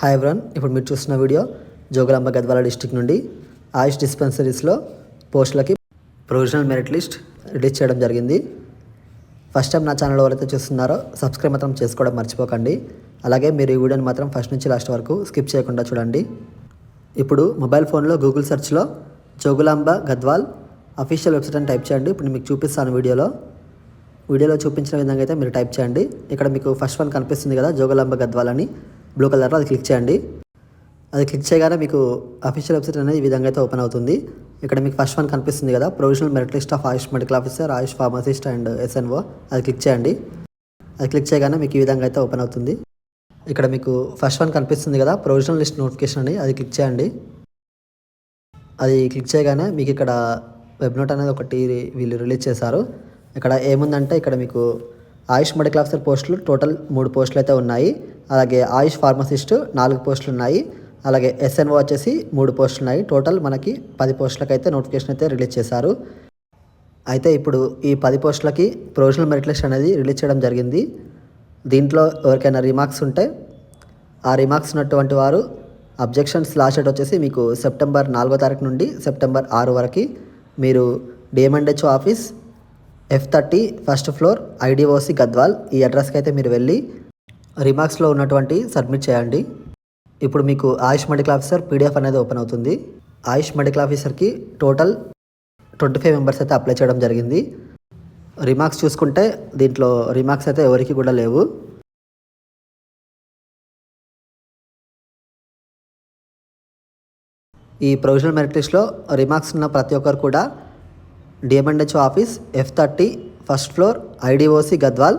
Hi ఎవ్రన్ ఇప్పుడు మీరు చూస్తున్న వీడియో జోగులాంబ గద్వాల డిస్టిక్ నుండి ఆయుష్ డిస్పెన్సరీస్లో పోస్టులకి ప్రొవిజనల్ మెరిట్ లిస్ట్ రిలీజ్ చేయడం జరిగింది. ఫస్ట్ టైం నా ఛానల్ ఎవరైతే చూస్తున్నారో సబ్స్క్రైబ్ మాత్రం చేసుకోవడం మర్చిపోకండి. అలాగే మీరు ఈ వీడియోని మాత్రం ఫస్ట్ నుంచి లాస్ట్ వరకు స్కిప్ చేయకుండా చూడండి. ఇప్పుడు మొబైల్ ఫోన్లో గూగుల్ సెర్చ్లో జోగులాంబ గద్వాల్ అఫీషియల్ వెబ్సైట్ అని టైప్ చేయండి. ఇప్పుడు మీకు చూపిస్తాను వీడియోలో. వీడియోలో చూపించిన విధంగా అయితే మీరు టైప్ చేయండి. ఇక్కడ మీకు ఫస్ట్ వన్ కనిపిస్తుంది కదా జోగులాంబ గద్వాల్ అని. బ్లూ కలర్లో అది క్లిక్ చేయండి. అది క్లిక్ చేయగానే మీకు అఫీషియల్ వెబ్సైట్ అనేది ఈ విధంగా అయితే ఓపెన్ అవుతుంది. ఇక్కడ మీకు ఫస్ట్ వన్ కనిపిస్తుంది కదా provisional merit list of AYUSH medical officer AYUSH pharmacist and SNO అది క్లిక్ చేయండి. అది క్లిక్ చేయగానే మీకు ఈ విధంగా అయితే ఓపెన్ అవుతుంది. ఇక్కడ మీకు ఫస్ట్ వన్ కనిపిస్తుంది కదా ప్రొవిజనల్ లిస్ట్ నోటిఫికేషన్ అని అది క్లిక్ చేయండి. అది క్లిక్ చేయగానే మీకు ఇక్కడ వెబ్ నోట్ అనేది ఒకటి వీళ్ళు రిలీజ్ చేశారు. ఇక్కడ ఏముందంటే ఇక్కడ మీకు ఆయుష్ మెడికల్ ఆఫీసర్ పోస్టులు టోటల్ మూడు పోస్టులు అయితే ఉన్నాయి. అలాగే ఆయుష్ ఫార్మసిస్ట్ నాలుగు పోస్టులు ఉన్నాయి. అలాగే ఎస్ఎన్ఓ వచ్చేసి మూడు పోస్టులు ఉన్నాయి. టోటల్ మనకి పది పోస్టులకైతే నోటిఫికేషన్ అయితే రిలీజ్ చేశారు. అయితే ఇప్పుడు ఈ పది పోస్టులకి ప్రొవిజనల్ మెరిట్ లిస్ట్ అనేది రిలీజ్ చేయడం జరిగింది. దీంట్లో ఎవరికైనా రిమార్క్స్ ఉంటే ఆ రిమార్క్స్ ఉన్నటువంటి వారు అబ్జెక్షన్స్ లాస్ట్ డేట్ వచ్చేసి మీకు సెప్టెంబర్ నాలుగో తారీఖు నుండి సెప్టెంబర్ ఆరు వరకు మీరు DM and HO office F thirty first floor IDOC Gadwal ఈ అడ్రస్కి అయితే మీరు వెళ్ళి రిమార్క్స్లో ఉన్నటువంటి సబ్మిట్ చేయండి. ఇప్పుడు మీకు ఆయుష్ మెడికల్ ఆఫీసర్ పీడిఎఫ్ అనేది ఓపెన్ అవుతుంది. ఆయుష్ మెడికల్ ఆఫీసర్కి టోటల్ ట్వంటీ ఫైవ్ మెంబర్స్ అయితే అప్లై చేయడం జరిగింది. రిమార్క్స్ చూసుకుంటే దీంట్లో రిమార్క్స్ అయితే ఎవరికి కూడా లేవు. ఈ ప్రొవిజనల్ మెరిట్ లిస్ట్లో రిమార్క్స్ ఉన్న ప్రతి ఒక్కరు కూడా DM and HO office F thirty first floor IDOC Gadwal.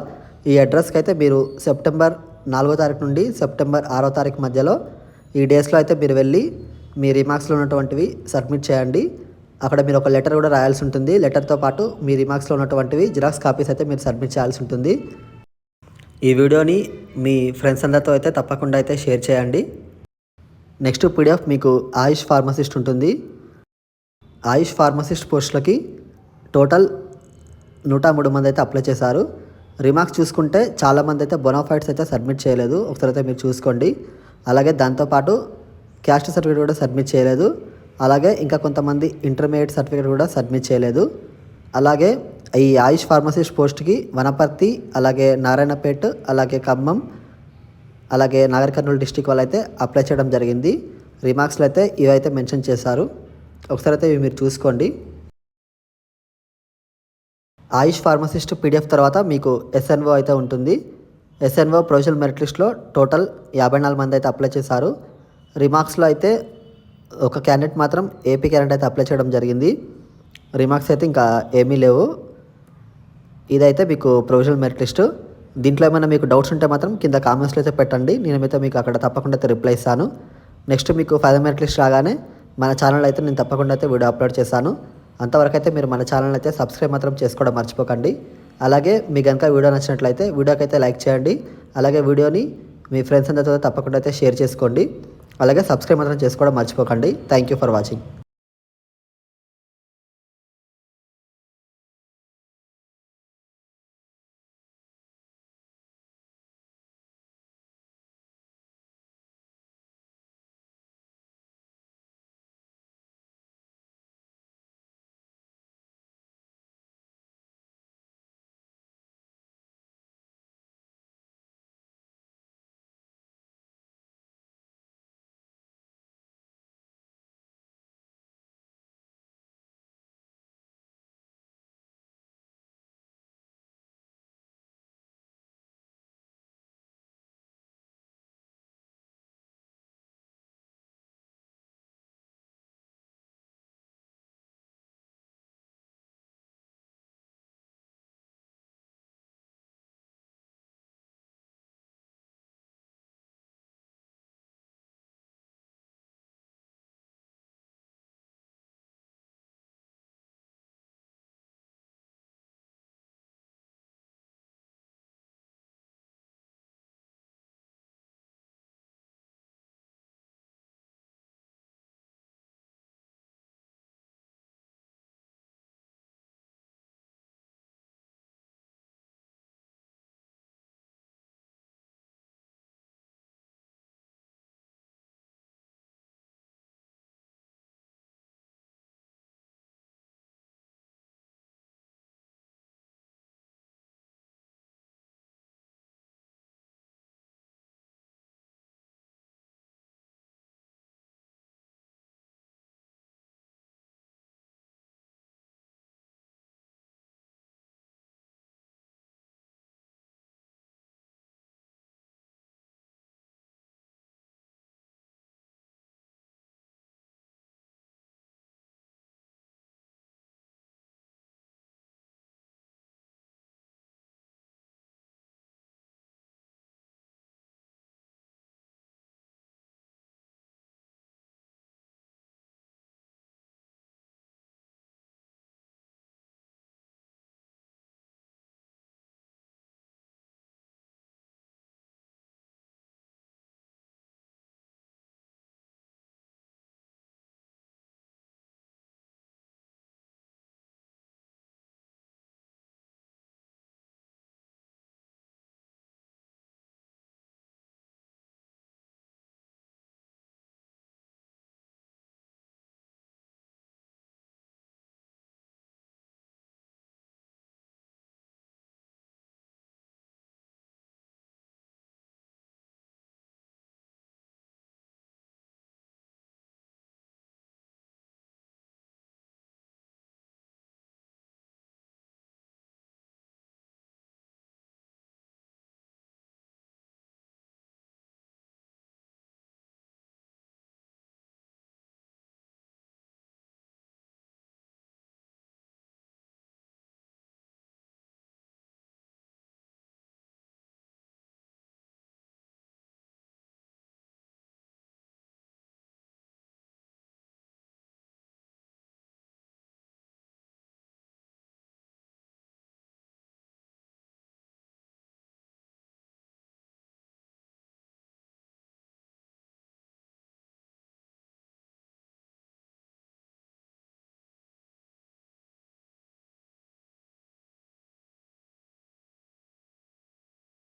ఈ అడ్రస్కి అయితే మీరు సెప్టెంబర్ నాలుగో తారీఖు నుండి సెప్టెంబర్ ఆరో తారీఖు మధ్యలో ఈ డేస్లో అయితే మీరు వెళ్ళి మీ రిమార్క్స్లో ఉన్నటువంటివి సబ్మిట్ చేయండి. అక్కడ మీరు ఒక లెటర్ కూడా రాయాల్సి ఉంటుంది. లెటర్తో పాటు మీ రిమార్క్స్లో ఉన్నటువంటివి జిరాక్స్ కాపీస్ అయితే మీరు సబ్మిట్ చేయాల్సి ఉంటుంది. ఈ వీడియోని మీ ఫ్రెండ్స్ అందరితో అయితే తప్పకుండా అయితే షేర్ చేయండి. నెక్స్ట్ పీడిఎఫ్ మీకు ఆయుష్ ఫార్మసిస్ట్ ఉంటుంది. ఆయుష్ ఫార్మసిస్ట్ పోస్టులకి టోటల్ నూట మూడు మంది అయితే అప్లై చేశారు. రిమార్క్స్ చూసుకుంటే చాలామంది అయితే బొనాఫైట్స్ అయితే సబ్మిట్ చేయలేదు. ఒకసారి అయితే మీరు చూసుకోండి. అలాగే దాంతోపాటు క్యాస్ట్ సర్టిఫికేట్ కూడా సబ్మిట్ చేయలేదు. అలాగే ఇంకా కొంతమంది ఇంటర్మీడియట్ సర్టిఫికేట్ కూడా సబ్మిట్ చేయలేదు. అలాగే ఈ ఆయుష్ ఫార్మసిస్ట్ పోస్ట్కి వనపర్తి అలాగే నారాయణపేట్ అలాగే ఖమ్మం అలాగే నాగర్ కర్నూలు డిస్టిక్ వాళ్ళు అయితే అప్లై చేయడం జరిగింది. రిమార్క్స్లో అయితే ఇవైతే మెన్షన్ చేశారు. ఒకసారి అయితే ఇవి మీరు చూసుకోండి. ఆయుష్ ఫార్మసిస్ట్ పీడిఎఫ్ తర్వాత మీకు ఎస్ఎన్ఓ అయితే ఉంటుంది. ఎస్ఎన్ఓ ప్రొవిజనల్ మెరిట్ లిస్ట్లో టోటల్ యాభై నాలుగు మంది అయితే అప్లై చేశారు. రిమార్క్స్లో అయితే ఒక క్యాండిడేట్ మాత్రం ఏపీ క్యాండిడేట్ అయితే అప్లై చేయడం జరిగింది. రిమార్క్స్ అయితే ఇంకా ఏమీ లేవు. ఇదైతే మీకు ప్రొవిజనల్ మెరిట్ లిస్టు దీంట్లో ఏమైనా మీకు డౌట్స్ ఉంటే మాత్రం కింద కామెంట్స్లో అయితే పెట్టండి. నేనైతే మీకు అక్కడ తప్పకుండా అయితే రిప్లై ఇస్తాను. నెక్స్ట్ మీకు ఫైవ్ మెరిట్ లిస్ట్ రాగానే మన ఛానల్ అయితే నేను తప్పకుండా అయితే వీడియో అప్లోడ్ చేస్తాను. అంతవరకు అయితే మీరు మన ఛానల్ అయితే సబ్స్క్రైబ్ మాత్రం చేసుకోవడం మర్చిపోకండి. అలాగే మీకు కనుక వీడియో నచ్చినట్లయితే వీడియోకి అయితే లైక్ చేయండి. అలాగే వీడియోని మీ ఫ్రెండ్స్ అందరితో తప్పకుండా అయితే షేర్ చేసుకోండి. అలాగే సబ్స్క్రైబ్ మాత్రం చేసుకోవడం మర్చిపోకండి. Thank you for watching.